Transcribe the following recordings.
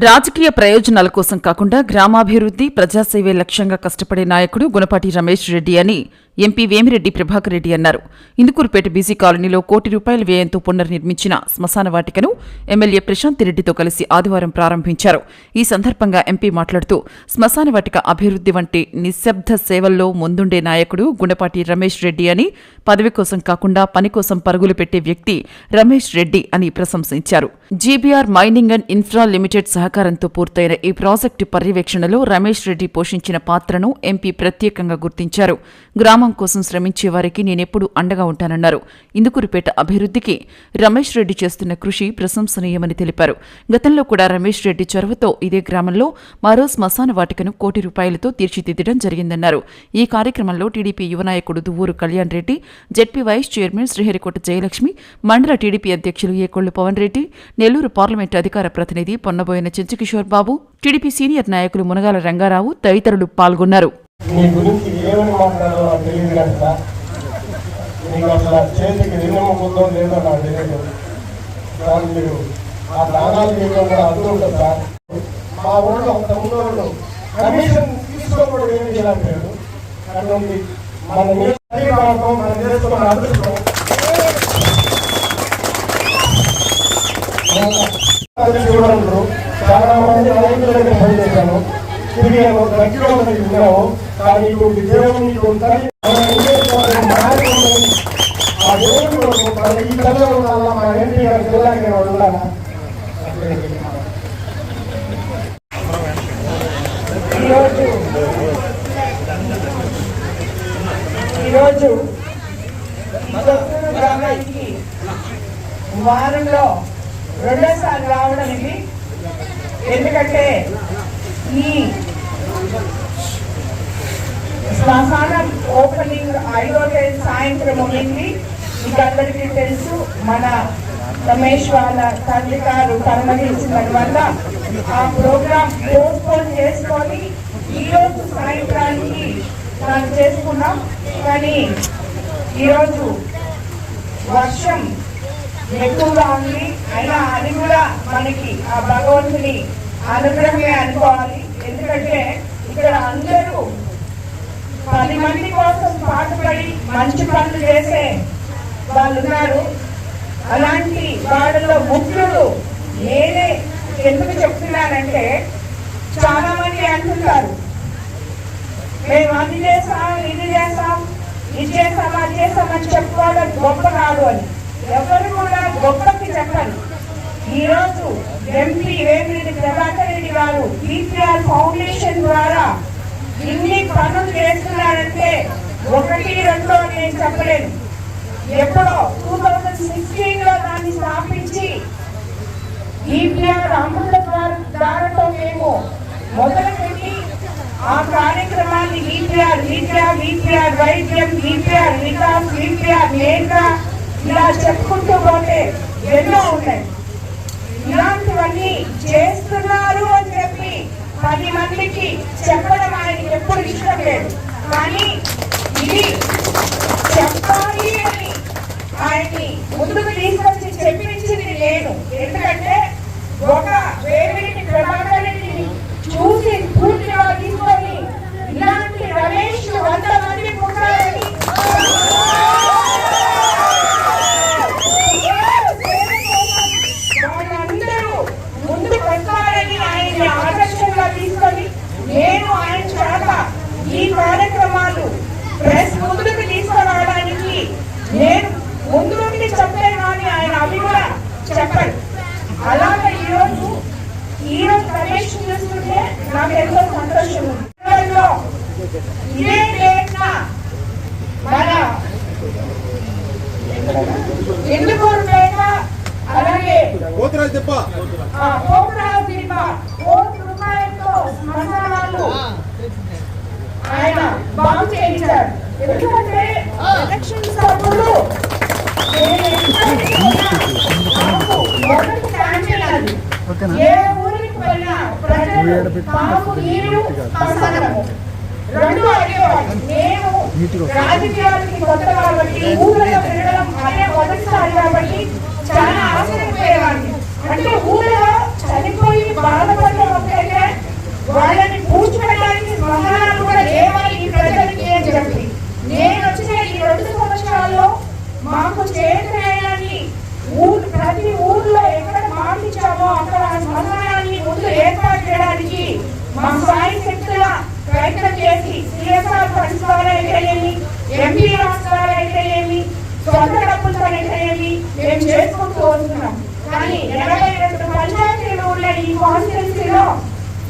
రాజకీయ ప్రయోజనాల కోసం కాకుండా గ్రామాభివృద్ధి ప్రజాసేవే లక్ష్యంగా కష్టపడే నాయకుడు గుణపాటి రమేష్ రెడ్డి అని ఎంపీ వేమిరెడ్డి ప్రభాకర్ రెడ్డి అన్నారు. ఇందుకూరుపేట బీసీ కాలనీలో కోటి రూపాయల వ్యయంతో పునర్నిర్మించిన శ్మశాన వాటికను ఎమ్మెల్యే ప్రశాంత్ రెడ్డితో కలిసి ఆదివారం ప్రారంభించారు. ఈ సందర్భంగా ఎంపీ మాట్లాడుతూ శ్మశాన వాటిక అభివృద్ధి వంటి నిశ్శబ్ద సేవల్లో ముందుండే నాయకుడు గుణపాటి రమేష్ రెడ్డి అని పదవి కోసం కాకుండా పని కోసం పరుగులు పెట్టే వ్యక్తి రమేష్ రెడ్డి అని ప్రశంసించారు. GBR mining and infra limited సహకారంతో పూర్తయిన ఈ ప్రాజెక్టు పర్యవేక్షణలో రమేష్ రెడ్డి పోషించిన పాత్రను ఎంపీ ప్రత్యేకంగా గుర్తించారు. గ్రామం కోసం శ్రమించే వారికి నేనెప్పుడు అండగా ఉంటానన్నారు. ఇందుకురుపేట అభివృద్ధికి రమేష్ రెడ్డి చేస్తున్న కృషి ప్రశంసనీయమని తెలిపారు. గతంలో కూడా రమేష్ రెడ్డి చొరవతో ఇదే గ్రామంలో మరో శ్మశాన వాటికను కోటి రూపాయలతో తీర్చిదిద్దడం జరిగిందన్నారు. ఈ కార్యక్రమంలో టీడీపీ యువ నాయకుడు Duvvuru Kalyan Reddy ZP vice chairman Sriharikota Jayalakshmi మండల టీడీపీ అధ్యక్షులు ఏకొళ్ళు పవన్ రెడ్డి నెల్లూరు పార్లమెంటు అధికార ప్రతినిధి పొన్నబోయిన చెంచుకిషోర్ బాబు టీడీపీ సీనియర్ నాయకులు మునగాల రంగారావు తదితరులు పాల్గొన్నారు. మీ గురించి ఏమని మాట్లాడాలో నాకు తెలియదు కదా మీకు అసలు ఆ చేతికి నిన్నమ్ముకుందో లేదో నాకు తెలియదు. సార్ మీరు ఆ దానాలు చేయడం కూడా అర్థం సార్. మా ఊళ్ళో ఒక తమ్ముడు కమిషన్ తీసుకోకూడదు ఏమి చేయలేకపోయాడు అటువంటి మన నియోజకవర్గం మనం చేసుకున్న అదృష్టం. చూడరు చాలా మంది రైతుల దగ్గర పనిచేశాను తిరిగాను దగ్గర ఉన్నాము విన్నాము కానీ ఇప్పుడు ఉంటుంది. ఆ ఈ కళలో మా ఉండాలా ఈరోజు ఈరోజు గ్రామానికి వారంలో రెండోసారి రావడం ఇది ఎందుకంటే ఈ శ్మశానం ఓపెనింగ్ ఐదో తేదీ సాయంత్రం ఉండింది. మీకు అందరికీ తెలుసు మన రమేష్ వాళ్ళ తండ్రి గారు వల్ల ఆ ప్రోగ్రామ్ పోస్ట్పోన్ చేసుకొని ఈ రోజు సాయంత్రానికి మనం చేసుకున్నాం. కానీ ఈరోజు వర్షం ఎక్కువగా ఉంది. అయినా అది కూడా మనకి ఆ భగవంతుని అనుగ్రహమే అనుకోవాలి. ఎందుకంటే ఇక్కడ అందరూ పది మంది కోసం పాటుపడి మంచి పనులు చేసే వాళ్ళు ఉన్నారు అలాంటి వాళ్ళలో ముఖ్యులు నేనే ఎందుకు చెప్తున్నానంటే చాలా మంది అంటున్నారు. మేము అది చేసాం ఇది చేసాం ఇది చేసాం అది చేసామని చెప్పుకోవడం గొప్ప కాదు అని. ఎవరు కూడా గొప్పకి చెప్పరు. ఈ రోజు ఎంపీ వేమిరెడ్డి ప్రభాకర్ రెడ్డి గారు టీపీఆర్ ఫౌండేషన్ ద్వారా చేశారంటే ఒకటి రెండు అని నేను చెప్పలేను. ఎప్పుడో టూ థౌజండ్ సిక్స్టీన్లో దాన్ని స్థాపించి ఈపీఆర్ అమృత ద్వారాతో మేము మొదలుపెట్టి ఆ కార్యక్రమాన్ని ఈపీఆర్ ఈపీఆర్ ఈపీఆర్ వైద్యం ఈపీఆర్ వికాస్ ఈపీఆర్ నేత్ర ఇలా చెప్పుకుంటూ పోతే ఎన్నో ఉన్నాయి. ఇలాంటివన్నీ చేస్తున్నారు అని చెప్పి పది మందికి చెప్పడం ఆయనకి ఎప్పుడు ఇష్టం లేదు. కానీ ఇది చెప్పాలి అని ఆయన్ని ముందుకు తీసుకొచ్చి చెప్పించింది నేను ఎందుకంటే ఒక వేమిరెడ్డి ప్రభాకర్ రెడ్డిని చూసి పూర్తిగా తీసుకొని ఇలాంటి రమేష్ వంద మంది పుట్టాలని వాళ్ళందరూ ముందుకు వస్తారని ఆయన్ని ఆదర్శంగా తీసుకొని నేను ఆయన చేత ఈ కార్యక్రమాలు ప్రెస్ ముందుకు తీసుకురావడానికి నేను ముందు నుండి చెప్పాను కానీ ఆయన అవి కూడా చెప్పాడు అలాగే ఈరోజు ఈరోజు రమేష్ చూస్తుంటే నాకు ఎంతో సంతోషం ఉంది. ఇదే డేట్న మన ఎందుకూరు పేట అలాగే పోతురాజు కోటి రూపాయలతో శ్మశానాలు ఆయన బాగు చేయించారు. ఎందుకంటే ఎలక్షన్స్ అప్పుడు ఏ ఊరికి ప్రజలు తాము నీరు రెండు నేను రాజకీయాలకి కొత్త కాబట్టి ఊళ్ళో తిరగడం మొదటిసారి కాబట్టి చాలా ఆశ్చర్యపోయేవాడిని. అంటే ఊళ్ళో చనిపోయి బాధపడిన వాళ్ళని కూర్చోడానికి మహారాజు కూడా లేవాలి ఈ ప్రజలకి ఏం చెప్పి. నేను వచ్చిన ఈ రెండు సంవత్సరాల్లో మాకు చేతనయాన్ని ఊరు ప్రతి ఊర్లో ఎక్కడ మాటించామో అక్కడ మహారాణాన్ని ముందు ఏర్పాటు చేయడానికి మా సాయి శక్తుల ప్రయత్నం చేసి సిఎస్ఆర్ ఫండ్స్ ద్వారా అయితేనేమి ఎంపీ ద్వారా అయితేనేమి సొంత డబ్బులతో అయితేనేమి మేము చేసుకుంటూ వస్తున్నాం. కానీ ఎనభై రెండు పంచాయతీలు ఉండే ఈ కాన్స్టిట్యున్సీలో.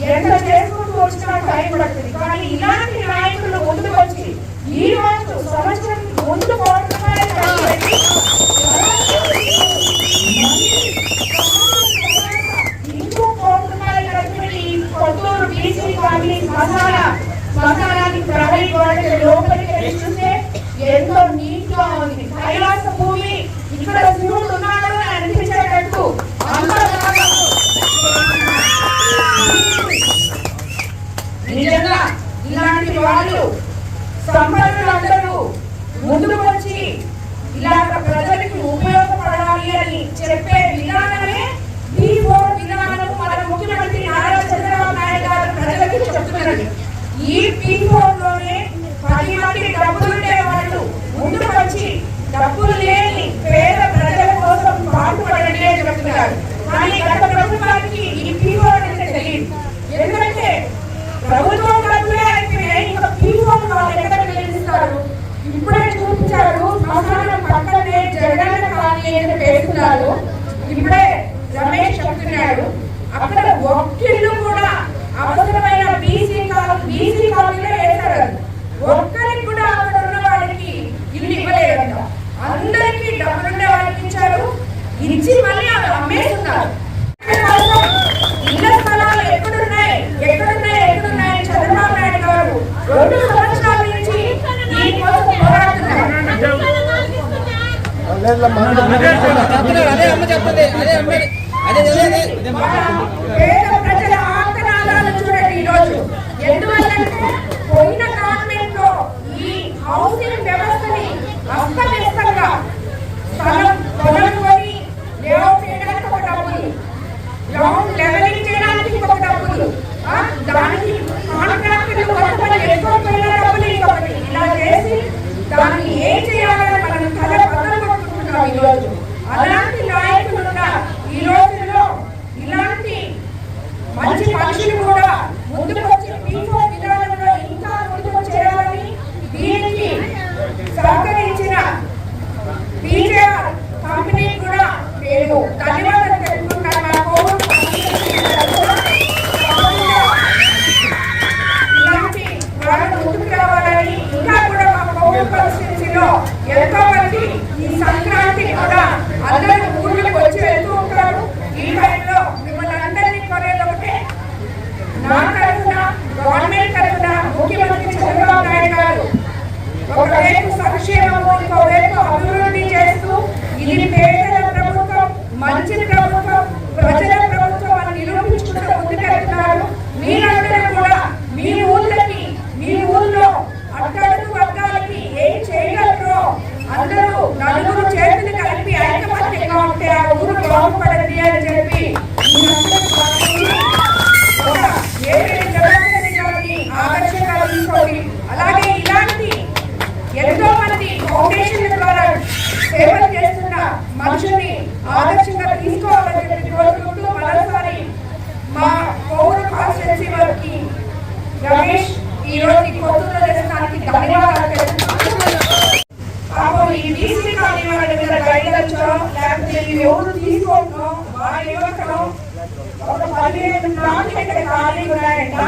ఎంత చేసుకుంటూ వచ్చినా టైం పడుతుంది. కానీ ఇలాంటి నాయకులు ముందుకు వచ్చి ఈ రోజు సంవత్సరం ముందు పోవడం కాబట్టి ఇంకో పోతున్నారే కాబట్టి కొత్తూరు బీసీ కాలనీ శ్మశాన శ్మశానానికి ప్రహరీ గోడకి లోపలికి వెళ్ళి చూస్తే ఎంతో నీట్గా ఉంది కైలాస భూమి ఇక్కడ శివుడు ఉన్నాడు అని అనిపించేటట్టు అంత బాగా నిజంగా ఇలాంటి వాళ్ళు సంపన్నులందరూ ముందుకు వచ్చి ఇలాగ ప్రజలకు ఉపయోగపడాలి అని చెప్పే విధానమే ఈ విధానం మన ముఖ్యమంత్రి నారా చంద్రబాబు నాయుడు గారు ప్రజలకు చెప్తున్నది. ఈ పీ పది మంది డబ్బులుండే వాళ్ళు ముందుకు వచ్చి డబ్బులు లేని పేద ప్రజల కోసం బాగుపడండి అని చెప్తున్నారు. కానీ గత ప్రభుత్వానికి ఈ పీ అంటే తెలియదు. ఎందుకంటే ప్రభుత్వం డబ్బులే అయితే ఇంకా పీఓన్ వాళ్ళు ఎక్కడ నిలుస్తారు ఇప్పుడే చూపించారు శ్మశానం పక్కనే జగన్ కాలనీ అని పేస్తున్నారు ఇప్పుడే రమేష్ చెప్తున్నాడు అక్కడ ఒక్కిళ్ళు కూడా అవసరమైన బీసీ కాలం బీసీ కాలనీలో వేశారు ఒక్కరికి కూడా అక్కడ ఉన్న వాళ్ళకి ఇల్లు ఇవ్వలేదంట అందరికీ డబ్బులుండే వాళ్ళకి ఇచ్చారు ఇచ్చి మళ్ళీ అవి అమ్మేస్తున్నారు ఇళ్ళ స్థలాలు ఎక్కడున్నాయి ఎక్కడున్నాయి ఎక్కడున్నాయి చంద్రబాబు నాయుడు గారు రెండు సంవత్సరాల నుంచి దీనికోసం పోరాడుతున్నారు అదే అమ్మ చెప్తుంది అదే అమ్మ అదే అదే అదే పేద ప్రజల ఆందోళనలు చూడండి ఈ రోజు ఎందువల్లంటే పోయిన గవర్నమెంట్లో ఈ హౌసింగ్ వ్యవస్థని అస్తవ్యస్తంగా స్థలం పొలం కొని లేఅవుట్ చేయడానికి ఒక డబ్బులు గ్రౌండ్ లెవెలింగ్ చేయడానికి ఒక డబ్బులు ఆ, దానికి కాంట్రాక్టులు కొంతమంది ఎక్కువ పోయిన డబ్బులు ఇంకొకటి. ఇలా చేసి దాన్ని ఏం చేయాలని బద్దలు ¡Ana! మంచి ప్రభుత్వం ప్రజల ప్రభుత్వం అని నిరూపించుకుంటూ ముందుకెళ్తున్నారు. మీరందరూ కూడా మీ ఊళ్ళకి మీ ఊళ్ళో అట్టడుగు వర్గాలకి ఏం చేయగలరో అందరూ నలుగురు చేతులు కలిపి ఐకమత్యంగా ఉంటే ఆ ఊరు బాగుపడది అని చెప్పి మీరందరూ పాల్గొని ఒక ఏడు జగన్మోహన్ గారిని ఆదర్శంగా తీసుకోండి అలాగే ఇలాంటి ఎంతో మంది ఫౌండేషన్ ద్వారా సేవలు చేస్తున్న మనుషుల్ని ఆదర్శంగా తీసుకోవాలని చెప్పి కోరుకుంటూ మరోసారి మా పౌర కాన్స్టిట్యున్సీ వారికి రమేష్ ఈ రోజు ఈ కొత్తూరు దేశానికి ధన్యవాదాలు తెలుపుతున్నాను. పాపం ఈ బీసీ కాలనీ వాళ్ళ మీద గైడెన్స్ లేకపోతే ఇవి ఎవరు తీసుకోవడం వాళ్ళ యువకులు ఒక పదిహేను ఇక్కడ ఖాళీ ఉన్నాయంట.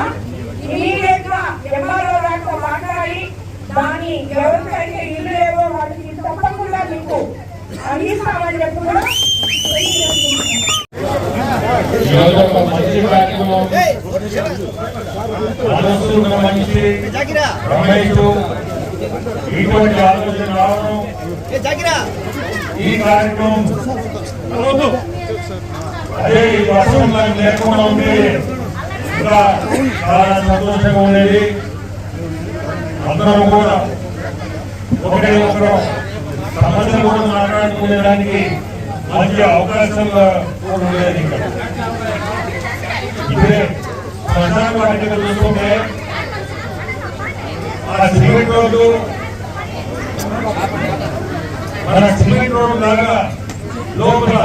ఇమీడియట్గా ఎంఆర్ఓ గారితో మాట్లాడి దాన్ని ఎవరికైతే ఇల్లు లేవో వాళ్ళకి తప్పకుండా మీకు అందిస్తామని చెప్పి కూడా మంచి మనిషి జాగిరా. రమేష్ ఇటువంటి ఆలోచన రావడం ఏ జాగిరా. ఈ కార్యక్రమం అదే ఈ వర్షం లేకుండా ఉంటే ఇంకా చాలా సంతోషంగా ఉండేది. అందరం కూడా ఒకటే ఒకరు సమస్యలు కూడా మాట్లాడుకునేదానికి మంచి అవకాశం ఉండేది ఇక్కడ ఇదే శ్మశాన వాటిక చూసుకుంటే ఆ సిమెంట్ రోడ్డు మన సిమెంట్ రోడ్డు లాగా లోపల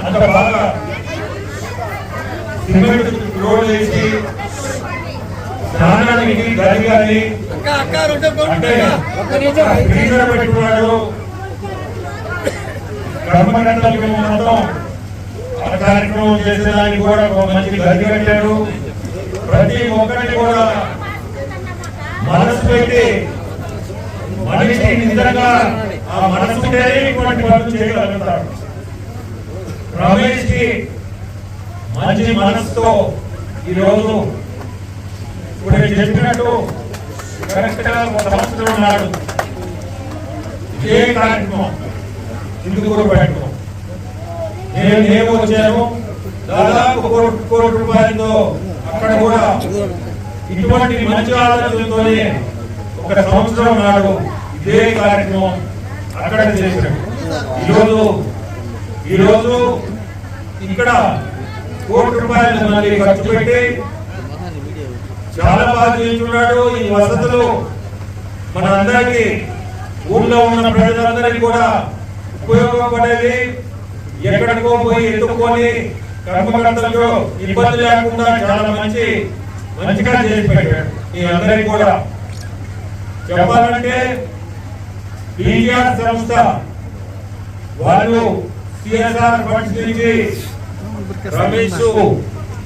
అంత బాగా సిమెంట్ రోడ్ వేసి స్నానానికి రెండు అంటే ఫ్రీజర్ పెట్టుకున్నాడు కర్మకండలకి మొత్తం ఆ కార్యక్రమం చేసేదానికి కూడా ఒక మంచి గది కట్టాడు ప్రతి ఒక్కరిని కూడా మనసు పెట్టి మనిషి నిజంగా ఆ మనసు ఇటువంటి పనులు చేయగలుగుతాడు రమేష్కి మంచి మనసుతో ఈరోజు ఇప్పుడు నేను చెప్పినట్టు కరెక్ట్గా ఒక సంవత్సరం ఉన్నాడు. ఇదే కార్యక్రమం. ఇందుకు పెట్టడం నేను నేను వచ్చాను? దాదాపు కోటి కోటి రూపాయలతో అక్కడ కూడా ఇటువంటి మంచి ఆలోచనతోనే ఒక సంవత్సరం నాడు ఇదే కార్యక్రమం అక్కడ చేశాడు ఈరోజు ఈరోజు ఇక్కడ కోటి రూపాయలు మళ్ళీ ఖర్చు పెట్టి చాలా బాగా చేస్తున్నాడు ఈ వసతులు మన అందరికీ ఊళ్ళో ఉన్న ప్రజలందరికీ కూడా ఉపయోగపడేది. ఎక్కడికో పోయి ఎత్తుకొని కర్మకర్తలకు ఇబ్బంది లేకుండా చాలా మంచి మంచిగా చేసి పెట్టాడు. మీ అందరికీ కూడా చెప్పాలంటే బీఆర్ సంస్థ వాళ్ళు సిఎస్ఆర్ ఫండ్స్ నుంచి రమేష్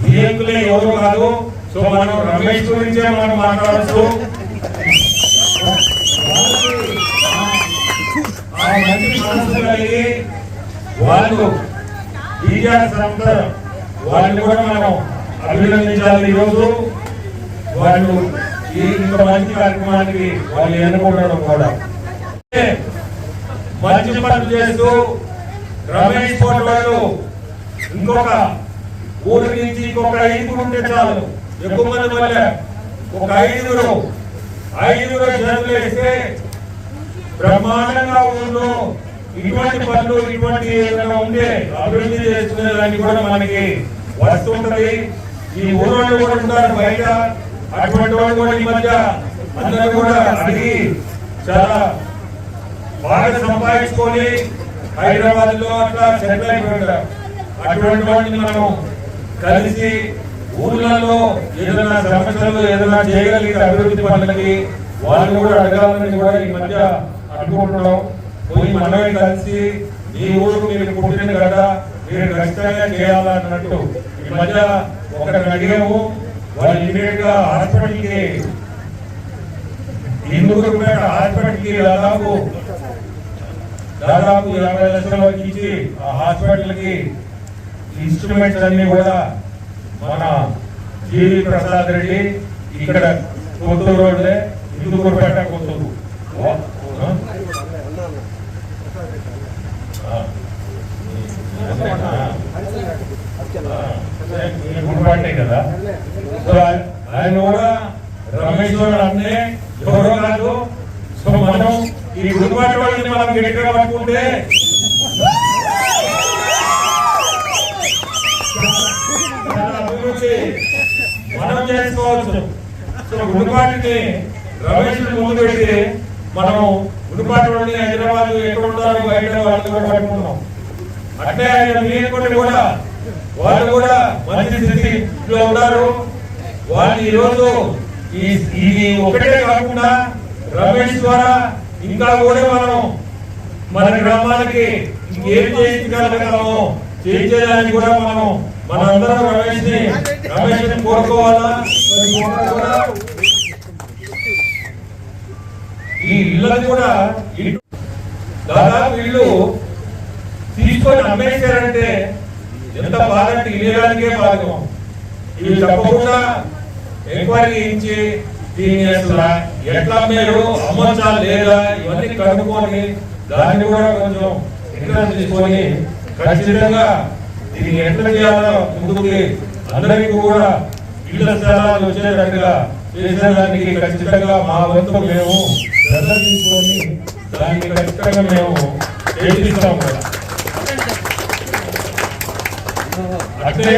బియ్యంకులే ఎవరు కాదు. సో మనం రమేష్ గురించే మనం మాట్లాడచ్చు. వాళ్ళు బీఆర్ సంస్థ వాళ్ళు కూడా మనం అభినందించాలి ఈరోజు. వాళ్ళు ఈ ఇంత మంచి కార్యక్రమానికి వాళ్ళు ఎన్నుకుంటారు కూడా. మంచి పనులు చేస్తూ రమేష్ పోటీ వాళ్ళు ఇంకొక ఊరి నుంచి ఇంకొక ఐదుగురు ఉంటే చాలు. ఎక్కువ మంది వల్ల ఒక ఐదుగురు. ఐదుగురు జనులు వేస్తే బ్రహ్మాండంగా ఊళ్ళో ఇటువంటి పనులు ఇటువంటి ఏదైనా ఉంటే అభివృద్ధి చేసుకునే దానికి కూడా మనకి వస్తుంటది ఈ ఊరు కూడా ఉంటారు బయట. అటువంటి వాళ్ళు కూడా ఈ మధ్య అందరూ కూడా అడిగి చాలా బాగా సంపాదించుకొని హైదరాబాద్లో అట్లా సెటిల్ అయిపోయారు. అటువంటి వాటిని మనం కలిసి ఊళ్ళలో ఏదైనా సమస్యలు ఏదైనా చేయగలిగితే అభివృద్ధి పనులకి వాళ్ళు కూడా అడగాలని కూడా ఈ మధ్య అనుకుంటున్నాం. పోయి మనమే కలిసి ఈ ఊరు మీరు పుట్టిన కదా మీరు ఖచ్చితంగా చేయాలన్నట్టు ఈ మధ్య ఒకరిని అడిగాము వాళ్ళు ఇమీడియట్గా హాస్పిటల్కి ఇందుకు హాస్పిటల్కి దాదాపు దాదాపు యాభై లక్షల వరకు ఇచ్చి ఆ హాస్పిటల్కి ఇన్స్ట్రుమెంట్స్ అన్ని కూడా మన జీవి ప్రసాద్ రెడ్డి ఇక్కడ కొత్తూరు రోడ్లే ఇందుకూరుపేట కొత్తూరు ఓ, ఆ? ఆ. అంతేనా? ఆ, ఈ గుడిపాటే కదా సో ఆయన- ఆయన కూడా రమేష్ గారు అన్నే ఎవరో కాదు సో మనం ఈ గుడిపాటి వాళ్ళని మనం గట్టిగా పట్టుకుంటే మనం చేసుకోవచ్చు. సో గుడిపాటిని రమేష్ ముందు పెట్టి మనం గుడిపాటి వాళ్ళని హైదరాబాద్ ఎక్కడ ఉంటారో బయట వాళ్ళు కూడా పట్టుకున్నాం అంటే ఆయన మీరుకొని కూడా వాళ్ళు కూడా మంచి స్థితిలో ఉన్నారు. వాళ్ళు ఈరోజు ఈ ఇది ఒకటే కాకుండా రమేష్ ద్వారా ఇంకా కూడా మనం మన గ్రామాలకి ఏం చేయించగలగలము చేయించేదానికి కూడా మనం మనందరం రమేష్ని రమేష్ని కోరుకోవాలా? ఈ ఇళ్ళని కూడా దాదాపు ఇల్లు తీసుకొని అమ్మేశారంటే ఎంత బాధ అంటే ఇయ్యడానికే భాగం ఇవి తప్పకుండా ఎంక్వైరీ చేయించి దీన్ని అసలు ఎట్లా మీరు అమ్మచ్చా లేదా ఇవన్నీ కనుక్కొని దాన్ని కూడా కొంచెం ఇంట్రెస్ట్ తీసుకొని ఖచ్చితంగా దీన్ని ఎట్లా చేయాలో ముందుకు అందరికీ కూడా ఇళ్ళ స్థలాలు వచ్చేటట్టుగా చేసేదానికి ఖచ్చితంగా మా వంతు మేము శ్రద్ధ తీసుకొని దానికి ఖచ్చితంగా మేము చేపిస్తాం కూడా అంటే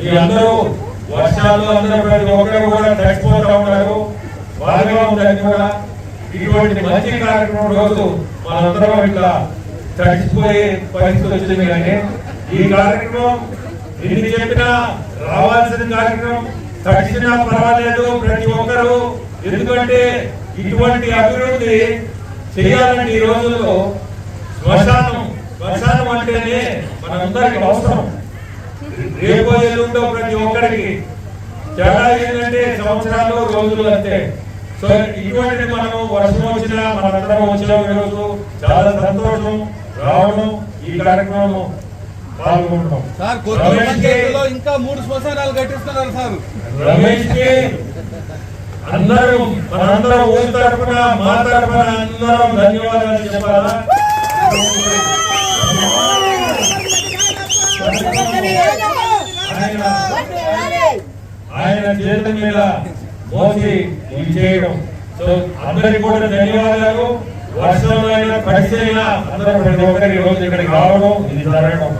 ఈ అందరూ వర్షాలు అందరూ ప్రతి ఒక్కరు కూడా తగ్గిపోతా ఉన్నారు. బాగా ఉందని కూడా ఇటువంటి మంచి కార్యక్రమం రోజు మనందరం ఇట్లా చచ్చిపోయే పరిస్థితి వచ్చింది కానీ ఈ కార్యక్రమం ఎన్ని చెప్పినా రావాల్సిన కార్యక్రమం తడిసినా పర్వాలేదు ప్రతి ఒక్కరూ. ఎందుకంటే ఇటువంటి అభివృద్ధి చేయాలంటే ఈ రోజుల్లో శ్మశానం శ్మశానం అంటేనే మనందరికి అవసరం. రేపు ఎల్లుండో ప్రతి ఒక్కరికి. తేడా ఏంటంటే సంవత్సరాలు రోజులు అంతే. సో ఇటువంటి మనం వర్షం వచ్చినా మనందరం వచ్చిన ఈరోజు చాలా సంతోషం రావడం ఈ కార్యక్రమం పాల్గొనడం. సార్ ఇంకా మూడు శ్మశానాలు కట్టిస్తున్నారు సార్. రమేష్కి అందరూ మనందరం ఊరి తరఫున మా తరఫున అందరం ధన్యవాదాలు చెప్పాలా? ఆయన ఆయన చేతుల మీద మోసి ఇది చేయడం. సో అందరికి కూడా ధన్యవాదాలు. వర్షంలో అయినా పరిచయం అందరూ ప్రతి ఒక్కరి రోజు ఇక్కడికి రావడం ఇది జరగడం.